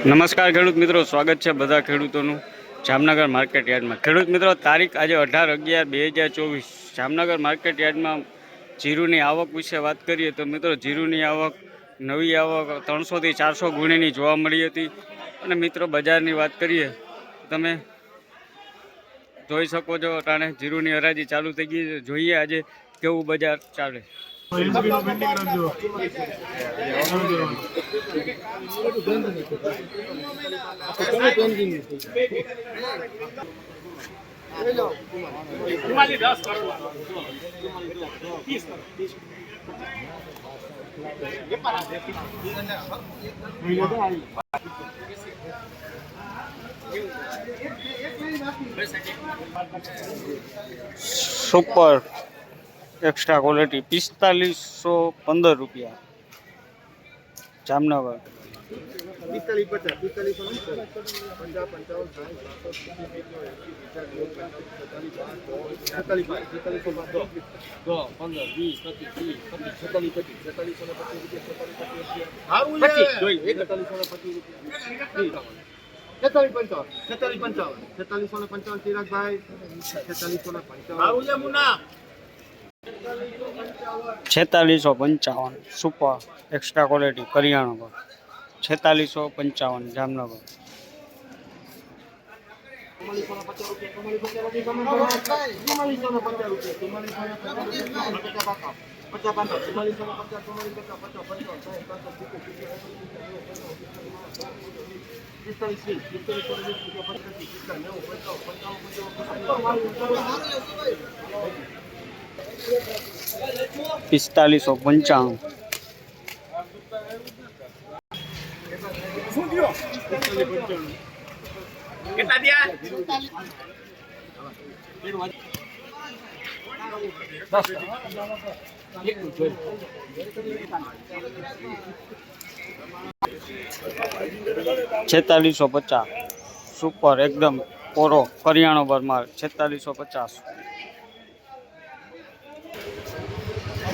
નમસ્કાર ખેડૂત મિત્રો, સ્વાગત છે બધા ખેડૂતોનું જામનગર માર્કેટ યાર્ડમાં. ખેડૂત મિત્રો, તારીખ આજે અઢાર અગિયાર બે હજાર ચોવીસ. જામનગર માર્કેટ યાર્ડમાં જીરુની આવક વિશે વાત કરીએ તો મિત્રો, જીરુની આવક, નવી આવક ત્રણસોથી ચારસો ગુણીની જોવા મળી હતી. અને મિત્રો, બજારની વાત કરીએ, તમે જોઈ શકો છો, ટાણે જીરુની હરાજી ચાલુ થઈ ગઈ જોઈએ આજે કેવું બજાર ચાલે? સુપર એક્સ્ટ્રા ક્વોલિટી પિસ્તાલીસો પંદર રૂપિયા જામનગર છેતાલીસ પંચાવન છેતાલીસ પંચાવન છેતાલીસો ને પંચાવન ચિરાગભાઈ છેતાલીસો ને પંચાવન છેતાલીસો પંચાવન સુપર એક્સ્ટ્રા ક્વોલિટી કરિયાણો પર છેતાલીસો પંચાવન જામનગર. પંચાવન પિસ્તાલીસ પંચાણું. છેતાલીસો પચાસ. સુપર એકદમ કોરો કરિયાણો બરમાર છેતાલીસો પચાસ.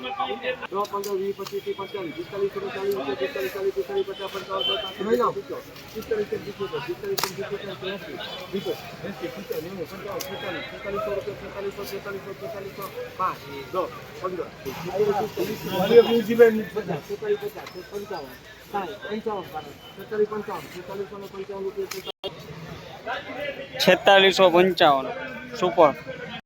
વીસ પચીસ ત્રીસ પિસ્તાલીસ પિસ્તાલીસ ચાલીસ પિસ્તાલીસ ચાલીસ પિસ્તાલીસ પચાસ પંચાવન પચાસ પિસ્તાલીસ પિસ્તાલીસ પિસ્તાલીસ પિસ્તાલીસ રૂપિયા છેતાલીસો છેતાલીસો પાંચ પંદર છેતાલીસ પચાસ પંચાવન સાઠ પંચાવન છેતાલીસ પંચાવન છેતાલીસો ને પંચાવન રૂપિયા છેતાલીસો પંચાવન. સુપર.